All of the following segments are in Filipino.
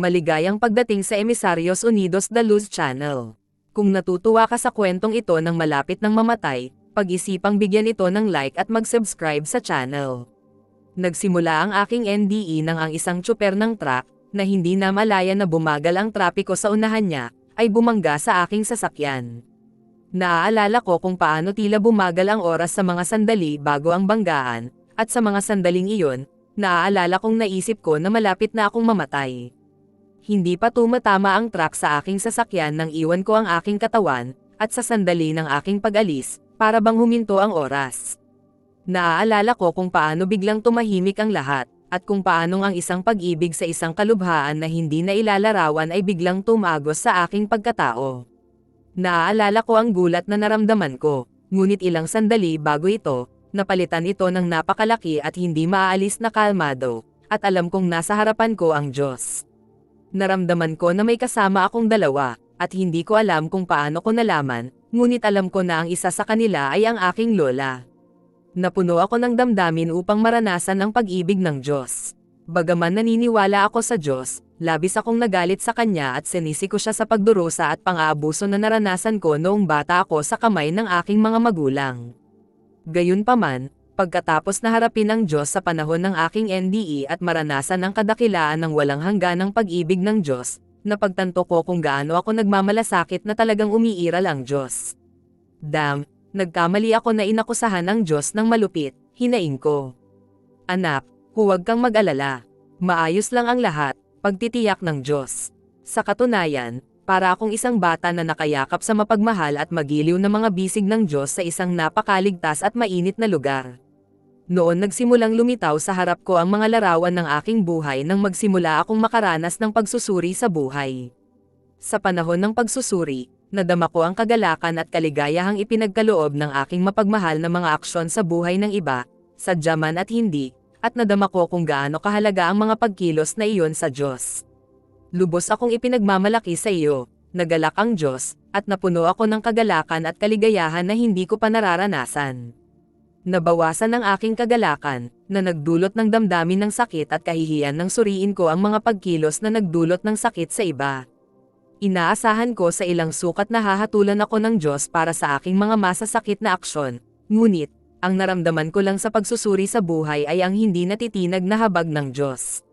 Maligayang pagdating sa Emisarios Unidos da Luz Channel. Kung natutuwa ka sa kwentong ito ng malapit ng mamatay, pag-isipang bigyan ito ng like at mag-subscribe sa channel. Nagsimula ang aking NDE nang ang isang tsuper ng truck, na hindi na malaya na bumagal ang trapiko sa unahan niya, ay bumangga sa aking sasakyan. Naaalala ko kung paano tila bumagal ang oras sa mga sandali bago ang banggaan, at sa mga sandaling iyon, naaalala kong naisip ko na malapit na akong mamatay. Hindi pa tumatama ang truck sa aking sasakyan nang iwan ko ang aking katawan, at sa sandali ng aking pag-alis, para bang huminto ang oras. Naaalala ko kung paano biglang tumahimik ang lahat, at kung paanong ang isang pag-ibig sa isang kalubhaan na hindi na ilalarawan ay biglang tumagos sa aking pagkatao. Naaalala ko ang gulat na naramdaman ko, ngunit ilang sandali bago ito, napalitan ito ng napakalaki at hindi maaalis na kalmado, at alam kong nasa harapan ko ang Diyos. Naramdaman ko na may kasama akong dalawa, at hindi ko alam kung paano ko nalaman, ngunit alam ko na ang isa sa kanila ay ang aking lola. Napuno ako ng damdamin upang maranasan ang pag-ibig ng Diyos. Bagaman naniniwala ako sa Diyos, labis akong nagalit sa Kanya at sinisi ko siya sa pagdurusa at pang-aabuso na naranasan ko noong bata ako sa kamay ng aking mga magulang. Gayunpaman, pagkatapos na harapin ng Diyos sa panahon ng aking NDE at maranasan ang kadakilaan ng walang hangganang pag-ibig ng Diyos, napagtanto ko kung gaano ako nagmamalasakit na talagang umiiral ang Diyos. Damn, nagkamali ako na inakusahan ng Diyos ng malupit, hinaing ko. Anak, huwag kang mag-alala. Maayos lang ang lahat, pagtitiyak ng Diyos. Sa katunayan, para akong isang bata na nakayakap sa mapagmahal at magiliw na mga bisig ng Diyos sa isang napakaligtas at mainit na lugar. Noon nagsimulang lumitaw sa harap ko ang mga larawan ng aking buhay nang magsimula akong makaranas ng pagsusuri sa buhay. Sa panahon ng pagsusuri, nadama ko ang kagalakan at kaligayahang ipinagkaloob ng aking mapagmahal na mga aksyon sa buhay ng iba, sadyaman at hindi, at nadama ko kung gaano kahalaga ang mga pagkilos na iyon sa Diyos. Lubos akong ipinagmamalaki sa iyo, nagalak ang Diyos, at napuno ako ng kagalakan at kaligayahan na hindi ko pa nararanasan. Nabawasan ang aking kagalakan, na nagdulot ng damdamin ng sakit at kahihiyan nang suriin ko ang mga pagkilos na nagdulot ng sakit sa iba. Inaasahan ko sa ilang sukat na hahatulan ako ng Diyos para sa aking mga masasakit na aksyon, ngunit, ang naramdaman ko lang sa pagsusuri sa buhay ay ang hindi natitinag na habag ng Diyos.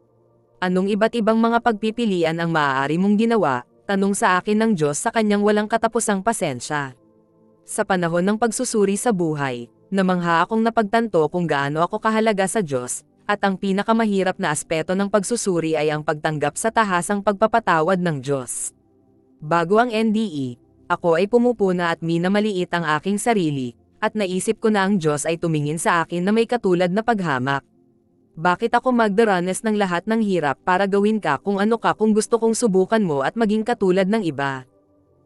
Anong iba't ibang mga pagpipilian ang maaari mong ginawa, tanong sa akin ng Diyos sa kanyang walang katapusang pasensya. Sa panahon ng pagsusuri sa buhay, namangha akong napagtanto kung gaano ako kahalaga sa Diyos, at ang pinakamahirap na aspeto ng pagsusuri ay ang pagtanggap sa tahasang pagpapatawad ng Diyos. Bago ang NDE, ako ay pumupuna at minamaliit ang aking sarili, at naisip ko na ang Diyos ay tumingin sa akin na may katulad na paghamak. Bakit ako magdaranas ng lahat ng hirap para gawin ka kung ano ka kung gusto kong subukan mo at maging katulad ng iba?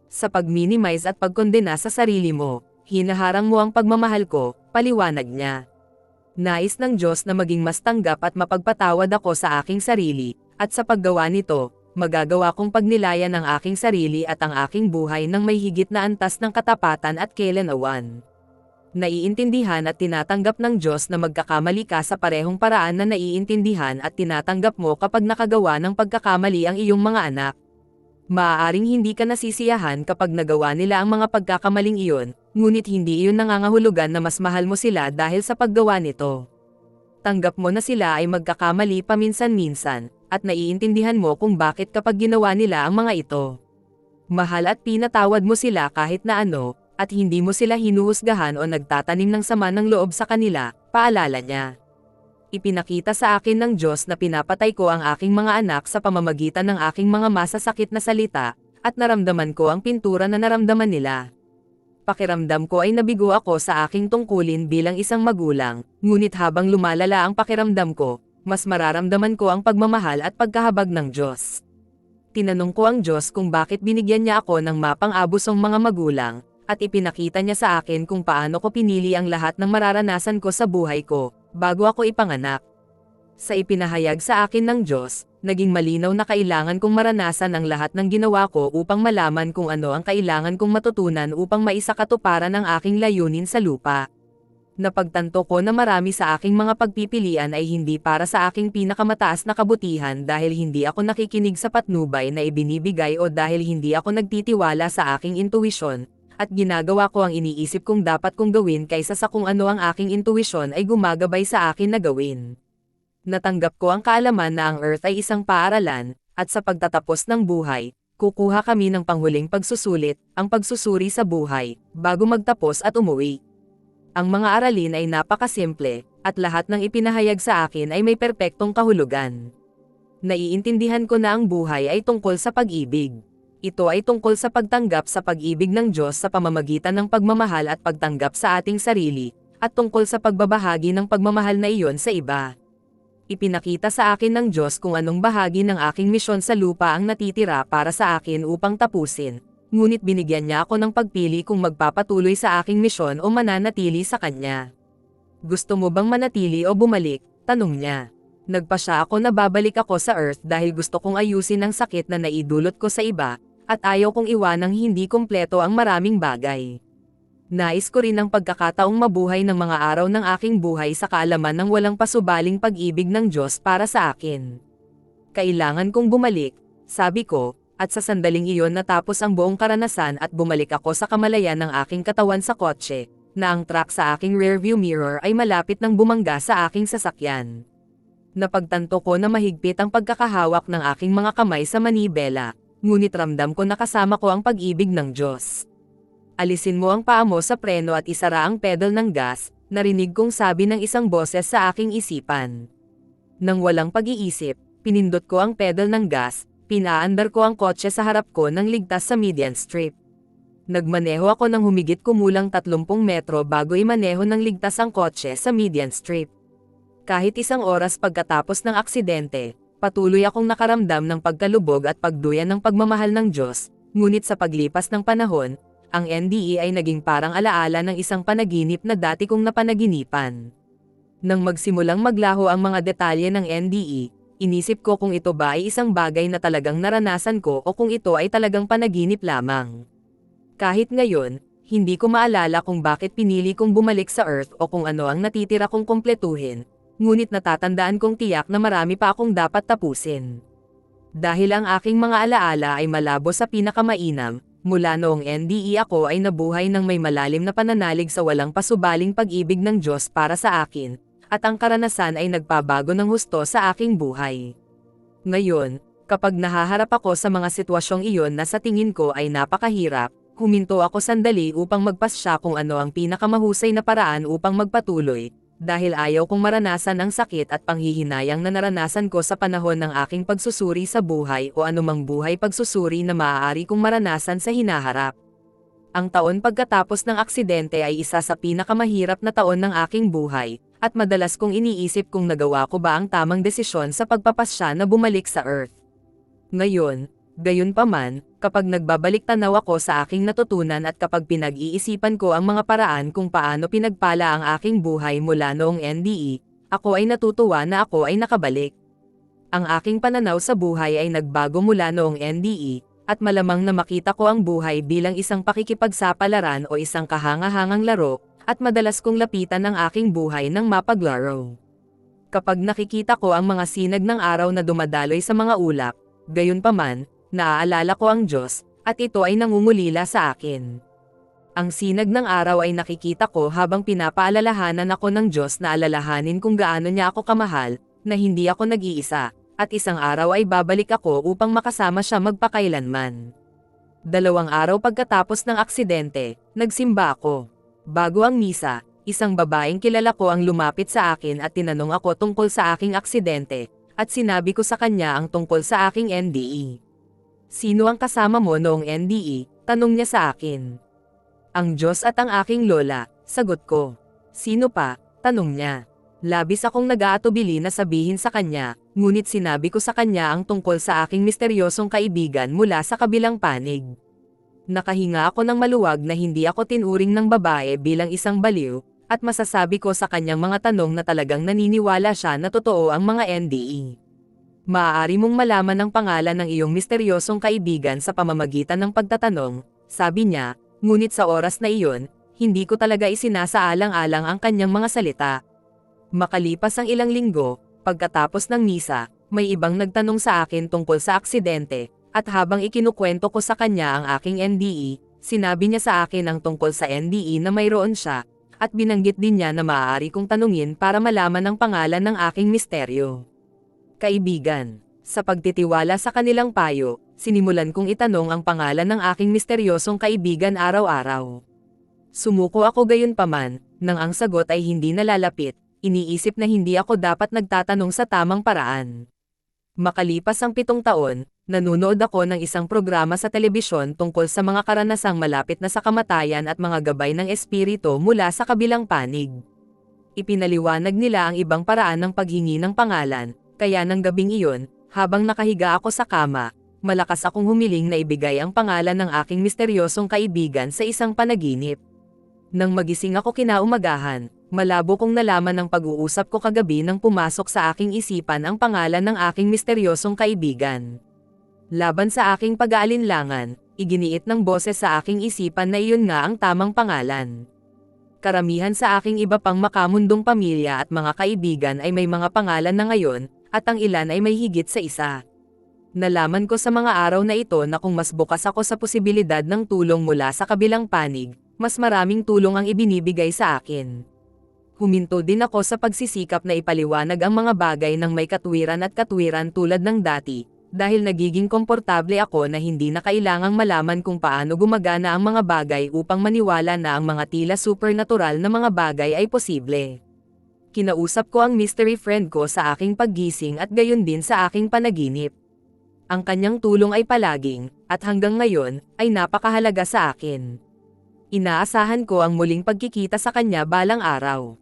Sa pag-minimize at pagkondena sa sarili mo, hinaharang mo ang pagmamahal ko, paliwanag niya. Nais ng Diyos na maging mas tanggap at mapagpatawad ako sa aking sarili, at sa paggawa nito, magagawa kong pagnilayan ang aking sarili at ang aking buhay ng may higit na antas ng katapatan at kailan-awan naiintindihan at tinatanggap ng Diyos na magkakamali ka sa parehong paraan na naiintindihan at tinatanggap mo kapag nakagawa ng pagkakamali ang iyong mga anak. Maaaring hindi ka nasisiyahan kapag nagawa nila ang mga pagkakamaling iyon, ngunit hindi iyon nangangahulugan na mas mahal mo sila dahil sa paggawa nito. Tanggap mo na sila ay magkakamali paminsan-minsan, at naiintindihan mo kung bakit kapag ginawa nila ang mga ito. Mahal at pinatawad mo sila kahit na ano, at hindi mo sila hinuhusgahan o nagtatanim ng sama ng loob sa kanila, paalala niya. Ipinakita sa akin ng Diyos na pinapatay ko ang aking mga anak sa pamamagitan ng aking mga masasakit na salita, at naramdaman ko ang pintura na naramdaman nila. Pakiramdam ko ay nabigo ako sa aking tungkulin bilang isang magulang, ngunit habang lumalala ang pakiramdam ko, mas mararamdaman ko ang pagmamahal at pagkahabag ng Diyos. Tinanong ko ang Diyos kung bakit binigyan niya ako ng mapang-abusong mga magulang, at ipinakita niya sa akin kung paano ko pinili ang lahat ng mararanasan ko sa buhay ko, bago ako ipanganak. Sa ipinahayag sa akin ng Diyos, naging malinaw na kailangan kong maranasan ang lahat ng ginawa ko upang malaman kung ano ang kailangan kong matutunan upang maisakatuparan ang aking layunin sa lupa. Napagtanto ko na marami sa aking mga pagpipilian ay hindi para sa aking pinakamataas na kabutihan dahil hindi ako nakikinig sa patnubay na ibinibigay o dahil hindi ako nagtitiwala sa aking intuwisyon, at ginagawa ko ang iniisip kong dapat kong gawin kaysa sa kung ano ang aking intuwisyon ay gumagabay sa akin na gawin. Natanggap ko ang kaalaman na ang Earth ay isang paaralan, at sa pagtatapos ng buhay, kukuha kami ng panghuling pagsusulit, ang pagsusuri sa buhay, bago magtapos at umuwi. Ang mga aralin ay napakasimple, at lahat ng ipinahayag sa akin ay may perpektong kahulugan. Naiintindihan ko na ang buhay ay tungkol sa pag-ibig. Ito ay tungkol sa pagtanggap sa pag-ibig ng Diyos sa pamamagitan ng pagmamahal at pagtanggap sa ating sarili, at tungkol sa pagbabahagi ng pagmamahal na iyon sa iba. Ipinakita sa akin ng Diyos kung anong bahagi ng aking misyon sa lupa ang natitira para sa akin upang tapusin, ngunit binigyan niya ako ng pagpili kung magpapatuloy sa aking misyon o mananatili sa kanya. Gusto mo bang manatili o bumalik? Tanong niya. Nagpa siya ako na babalik ako sa Earth dahil gusto kong ayusin ang sakit na naidulot ko sa iba, at ayaw kong iwanang hindi kumpleto ang maraming bagay. Nais ko rin ang pagkakataong mabuhay ng mga araw ng aking buhay sa kaalaman ng walang pasubaling pag-ibig ng Diyos para sa akin. Kailangan kong bumalik, sabi ko, at sa sandaling iyon natapos ang buong karanasan at bumalik ako sa kamalayan ng aking katawan sa kotse, na ang truck sa aking rearview mirror ay malapit ng bumangga sa aking sasakyan. Napagtanto ko na mahigpit ang pagkakahawak ng aking mga kamay sa manibela, ngunit ramdam ko na kasama ko ang pag-ibig ng Diyos. Alisin mo ang paa mo sa preno at isara ang pedal ng gas, narinig kong sabi ng isang boses sa aking isipan. Nang walang pag-iisip, pinindot ko ang pedal ng gas, Pinaandar ko ang kotse sa harap ko ng ligtas sa median strip. Nagmaneho ako ng humigit kumulang 30 metro bago imaneho ng ligtas ang kotse sa median strip. Kahit isang oras pagkatapos ng aksidente, patuloy akong nakaramdam ng pagkalubog at pagduyan ng pagmamahal ng Diyos, ngunit sa paglipas ng panahon, ang NDE ay naging parang alaala ng isang panaginip na dati kong napanaginipan. Nang magsimulang maglaho ang mga detalye ng NDE, inisip ko kung ito ba ay isang bagay na talagang naranasan ko o kung ito ay talagang panaginip lamang. Kahit ngayon, hindi ko maalala kung bakit pinili kong bumalik sa Earth o kung ano ang natitira kong kumpletuhin, ngunit natatandaan kong tiyak na marami pa akong dapat tapusin. Dahil ang aking mga alaala ay malabo sa pinakamainam, mula noong NDE ako ay nabuhay ng may malalim na pananalig sa walang pasubaling pag-ibig ng Diyos para sa akin, at ang karanasan ay nagpabago ng husto sa aking buhay. Ngayon, kapag nahaharap ako sa mga sitwasyong iyon na sa tingin ko ay napakahirap, huminto ako sandali upang magpasya kung ano ang pinakamahusay na paraan upang magpatuloy, dahil ayaw kong maranasan ang sakit at panghihinayang na naranasan ko sa panahon ng aking pagsusuri sa buhay o anumang buhay pagsusuri na maaari kong maranasan sa hinaharap. Ang taon pagkatapos ng aksidente ay isa sa pinakamahirap na taon ng aking buhay, at madalas kong iniisip kung nagawa ko ba ang tamang desisyon sa pagpapasya na bumalik sa Earth. Ngayon, gayon pa man, kapag nagbabalik tanaw ako sa aking natutunan at kapag pinag-iisipan ko ang mga paraan kung paano pinagpala ang aking buhay mula noong NDE, ako ay natutuwa na ako ay nakabalik. Ang aking pananaw sa buhay ay nagbago mula noong NDE, at malamang na makita ko ang buhay bilang isang pakikipagsapalaran o isang kahangahangang laro, at madalas kong lapitan ang aking buhay ng mapaglaro. Kapag nakikita ko ang mga sinag ng araw na dumadaloy sa mga ulap, gayon pa man, naaalala ko ang Diyos, at ito ay nangungulila sa akin. Ang sinag ng araw ay nakikita ko habang pinapaalalahanan ako ng Diyos na alalahanin kung gaano niya ako kamahal, na hindi ako nag-iisa, at isang araw ay babalik ako upang makasama siya magpakailanman. Dalawang araw pagkatapos ng aksidente, nagsimba ako. Bago ang misa, isang babaeng kilala ko ang lumapit sa akin at tinanong ako tungkol sa aking aksidente, at sinabi ko sa kanya ang tungkol sa aking NDE. Sino ang kasama mo noong NDE? Tanong niya sa akin. Ang Diyos at ang aking lola, sagot ko. Sino pa? Tanong niya. Labis akong nag-aatubili na sabihin sa kanya, ngunit sinabi ko sa kanya ang tungkol sa aking misteryosong kaibigan mula sa kabilang panig. Nakahinga ako ng maluwag na hindi ako tinuring ng babae bilang isang baliw, at masasabi ko sa kanyang mga tanong na talagang naniniwala siya na totoo ang mga NDE. Maaari mong malaman ang pangalan ng iyong misteryosong kaibigan sa pamamagitan ng pagtatanong, sabi niya, ngunit sa oras na iyon, hindi ko talaga isinasaalang-alang ang kanyang mga salita. Makalipas ang ilang linggo, pagkatapos ng misa, may ibang nagtanong sa akin tungkol sa aksidente, at habang ikinukwento ko sa kanya ang aking NDE, sinabi niya sa akin ang tungkol sa NDE na mayroon siya, at binanggit din niya na maaari kong tanungin para malaman ang pangalan ng aking misteryo. Kaibigan, sa pagtitiwala sa kanilang payo, sinimulan kong itanong ang pangalan ng aking misteryosong kaibigan araw-araw. Sumuko ako gayon paman, nang ang sagot ay hindi nalalapit, iniisip na hindi ako dapat nagtatanong sa tamang paraan. Makalipas ang pitong taon, nanunood ako ng isang programa sa telebisyon tungkol sa mga karanasang malapit na sa kamatayan at mga gabay ng espiritu mula sa kabilang panig. Ipinaliwanag nila ang ibang paraan ng paghingi ng pangalan, kaya ng gabing iyon, habang nakahiga ako sa kama, malakas akong humiling na ibigay ang pangalan ng aking misteryosong kaibigan sa isang panaginip. Nang magising ako kinaumagahan, malabo kong nalaman ng pag-uusap ko kagabi nang pumasok sa aking isipan ang pangalan ng aking misteryosong kaibigan. Laban sa aking pag-aalinlangan, iginiit ng boses sa aking isipan na iyon nga ang tamang pangalan. Karamihan sa aking iba pang makamundong pamilya at mga kaibigan ay may mga pangalan na ngayon, at ang ilan ay may higit sa isa. Nalaman ko sa mga araw na ito na kung mas bukas ako sa posibilidad ng tulong mula sa kabilang panig, mas maraming tulong ang ibinibigay sa akin. Huminto din ako sa pagsisikap na ipaliwanag ang mga bagay ng may katwiran at katwiran tulad ng dati, dahil nagiging komportable ako na hindi na kailangang malaman kung paano gumagana ang mga bagay upang maniwala na ang mga tila supernatural na mga bagay ay posible. Kinausap ko ang mystery friend ko sa aking paggising at gayon din sa aking panaginip. Ang kanyang tulong ay palaging, at hanggang ngayon, ay napakahalaga sa akin. Inaasahan ko ang muling pagkikita sa kanya balang araw.